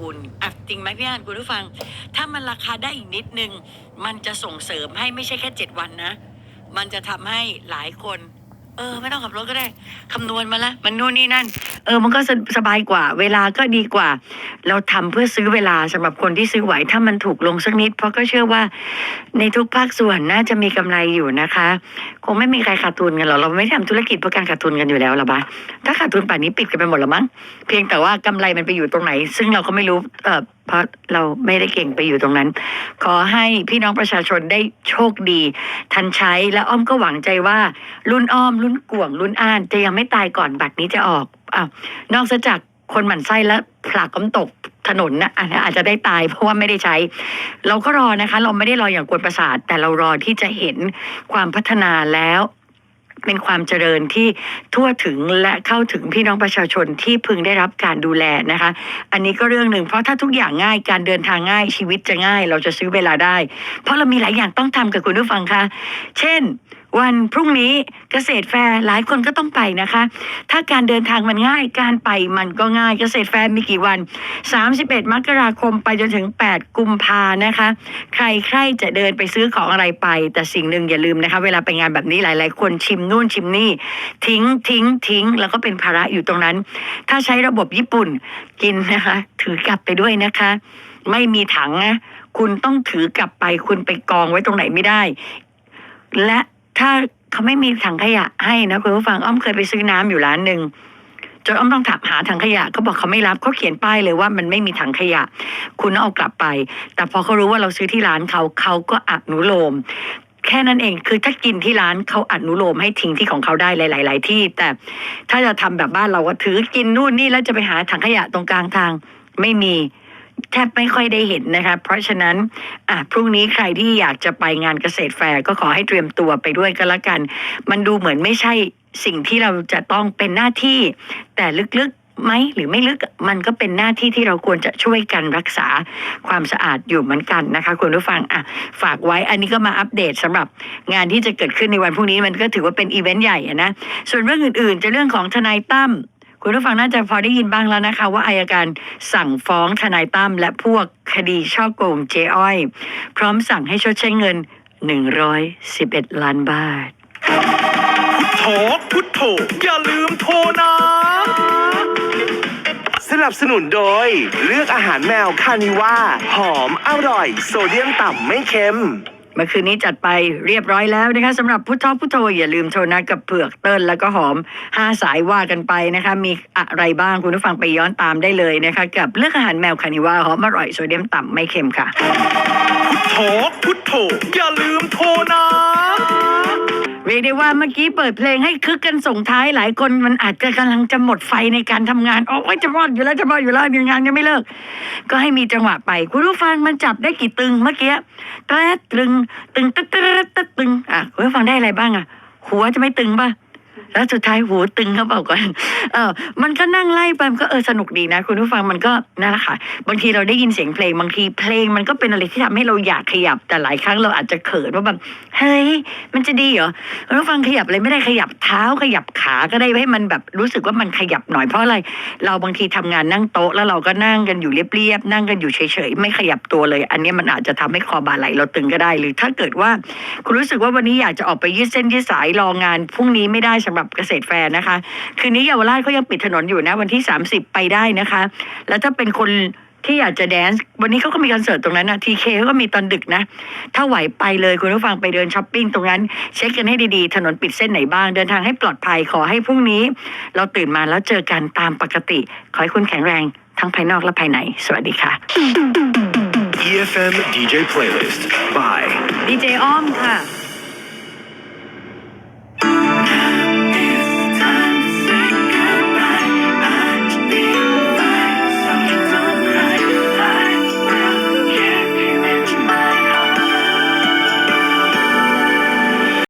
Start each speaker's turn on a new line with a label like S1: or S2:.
S1: คุณอะจริงไหมพี่อ่านคุณผู้ฟัง ถ้ามันราคาได้อีกนิดนึง มันจะส่งเสริมให้ไม่ใช่แค่เจ็ดวันนะ มันจะทำให้หลายคน เออ ไม่ต้องขับรถก็ได้ คำนวณมาละ มันนู่นนี่นั่น เออ มันก็สสบายกว่า เวลาก็ดีกว่า เราทำเพื่อซื้อเวลาสำหรับคนที่ซื้อไหว ถ้ามันถูกลงสักนิด เพราะก็เชื่อว่า ในทุกภาคส่วนน่าจะมีกำไรอยู่นะคะ คงไม่มีใครขาดทุนกันหรอก เราไม่ได้ทำธุรกิจเพื่อการขาดทุนกันอยู่แล้วหรอปะถ้าขาดทุนป่านนี้ปิดกันไปหมดแล้วมั้ง เพียงแต่ว่ากำไรมันไปอยู่ตรงไหน ซึ่งเราก็ไม่รู้ เออ เพราะเราไม่ได้เก่งไปอยู่ตรงนั้น ขอให้พี่น้องประชาชนได้โชคดี ทันใช้และอ้อมก็หวังใจว่า รุ่นอ้อม รุ่นก่วง รุ่นอ้าน จะยังไม่ตายก่อนบัตรนี้จะออกอ้าวนอกจากคนหมั่นไส้และผลักก้มตกถนนนะอันนั้นอาจจะได้ตายเพราะว่าไม่ได้ใช้ เราก็รอนะคะ เราไม่ได้รออย่างกวนประสาท แต่เรารอที่จะเห็นความพัฒนาแล้ว เป็นความเจริญที่ทั่วถึงและเข้าถึงพี่น้องประชาชนที่พึงได้รับการดูแลนะคะ อันนี้ก็เรื่องหนึ่งเพราะถ้าทุกอย่างง่ายการเดินทางง่ายชีวิตจะง่าย เราจะซื้อเวลาได้ เพราะเรามีหลายอย่างต้องทำกับคุณผู้ฟังคะเช่น วันพรุ่งนี้เกษตรแฟร์หลายคนก็ต้องไปนะคะ ถ้าการเดินทางมันง่ายการไปมันก็ง่ายเกษตรแฟร์มีกี่วัน 31 มกราคมไปจนถึง 8 กุมภานะคะ ใครใครจะเดินไปซื้อของอะไรไป แต่สิ่งหนึ่งอย่าลืมนะคะ เวลาไปงานแบบนี้หลาย ๆ คนชิมนู่นชิมนี่ ทิ้งทิ้งทิ้ง แล้วก็เป็นภาระอยู่ตรงนั้น ถ้าใช้ระบบญี่ปุ่นกินนะคะ ถือกลับไปด้วยนะคะ ไม่มีถังนะคุณต้องถือกลับไปคุณไปกองไว้ตรงไหนไม่ได้ และ ถ้าเขาไม่มีถังขยะให้นะคุณผู้ฟังอ้อมเคยไปซื้อน้ำอยู่ร้านหนึ่งจนอ้อมต้องถามหาถังขยะเขาบอกเขาไม่รับเขาเขียนป้ายเลยว่ามันไม่มีถังขยะ คุณเอากลับไป แต่พอเขารู้ว่าเราซื้อที่ร้านเขาเขาก็อนุโลมแค่นั้นเองคือถ้ากินที่ร้านเขาอนุโลมให้ทิ้งที่ของเขาได้หลาย ๆ ที่ แต่ถ้าจะทำแบบบ้านเราก็ถือกินนู่นนี่แล้วจะไปหาถังขยะตรงกลางทางไม่มี แทบไม่ค่อยได้เห็นนะคะ เพราะฉะนั้นอะพรุ่งนี้ใครที่อยากจะไปงานเกษตรแฟร์ก็ขอให้เตรียมตัวไปด้วยก็แล้วกัน มันดูเหมือนไม่ใช่สิ่งที่เราจะต้องเป็นหน้าที่ แต่ลึกๆไหมหรือไม่ลึกมันก็เป็นหน้าที่ที่เราควรจะช่วยกันรักษาความสะอาดอยู่เหมือนกันนะคะคุณผู้ฟังอะฝากไว้อันนี้ก็มาอัปเดตสำหรับงานที่จะเกิดขึ้นในวันพรุ่งนี้มันก็ถือว่าเป็นอีเวนต์ใหญ่นะส่วนเรื่องอื่นๆ จะเรื่องของทนายตั้ม คุณผู้ฟังน่าจะพอได้ยินบ้างแล้วนะคะ ว่าอายการสั่งฟ้องทนายตั้มและพวกคดีช่อโกงเจ๊อ้อย พร้อมสั่งให้ชดใช้เงิน 111 ล้านบาท
S2: โถพุทโธอย่าลืมโทรนะ
S3: สนับสนุนโดย เลือกอาหารแมวคานิว่า หอมอร่อย โซเดียมต่ำไม่เค็ม
S1: เมื่อคืนนี้จัดไปเรียบร้อยแล้วนะคะสำหรับพุทธพุทโธอย่าลืมโทรนัดกับเผือกเติ้ลแล้วก็หอมห้าสายว่ากันไปนะคะ มีอะไรบ้างคุณผู้ฟังไปย้อนตามได้เลยนะคะ กับเลือกอาหารแมวคานิว่าหอมอร่อยโซเดียมต่ำไม่เค็มค่ะ พุท
S2: โธพุทโธอย่าลืมโทรนะ
S1: เรียกได้ว่าเมื่อกี้เปิดเพลงให้คึกกันส่งท้ายหลายคนมันอาจจะกำลังจะหมดไฟในการทำงานโอ้ยจะรอดอยู่แล้วจะรอดอยู่แล้วงงานยังไม่เลิก ก็ให้มีจังหวะไป คุณผู้ฟังมันจับได้กี่ตึงเมื่อกี้แตรดตึงตึงตึ๊ดตึ๊ดตึ๊ดตึ๊ดตึงอะคุณผู้ฟังได้อะไรบ้างอะหัวจะไม่ตึงป่ะ แล้วสุดท้ายหูตึงเขาเปล่าก่อนเออมันก็นั่งไล่ไปมันก็เออสนุกดีนะ คุณผู้ฟังมันก็นั่นแหละค่ะ บางทีเราได้ยินเสียงเพลง บางทีเพลงมันก็เป็นอะไรที่ทำให้เราอยากขยับ แต่หลายครั้งเราอาจจะเขินว่าแบบเฮ้ยมันจะดีเหรอคุณผู้ฟังขยับอะไรไม่ได้ขยับเท้าขยับขาก็ได้ให้มันแบบรู้สึกว่ามันขยับหน่อยเพราะอะไร เราบางทีทำงานนั่งโต๊ะแล้วเราก็นั่งกันอยู่เรียบๆนั่งกันอยู่เฉยๆไม่ขยับตัวเลย อันนี้มันอาจจะทำให้คอบ่าไหลเราตึงก็ได้ หรือถ้าเกิดว่าคุณรู้สึกว่าวันนี้อยากจะออกไปยืดเส้นยืดสายรองานพรุ่งนี้ไม่ได้สำหรับเกษตรแฟร์นะคะ คืนนี้เยาวราชเขายังปิดถนนอยู่นะ วันที่ 30 ไปได้นะคะ แล้วถ้าเป็นคนที่อยากจะแดนซ์วันนี้เขาก็มีคอนเสิร์ตตรงนั้นนะทีเคเขาก็มีตอนดึกนะ ถ้าไหวไปเลยคุณผู้ฟังไปเดินช้อปปิ้งตรงนั้น เช็คกันให้ดีๆ ถนนปิดเส้นไหนบ้าง เดินทางให้ปลอดภัยขอให้พรุ่งนี้ เราตื่นมาแล้วเจอกันตามปกติ ขอให้คุณแข็งแรงทั้งภายนอกและภายใน สวัสดีค่ะ
S2: EFM DJ Playlist by
S1: ดีเจอ้อมค่ะ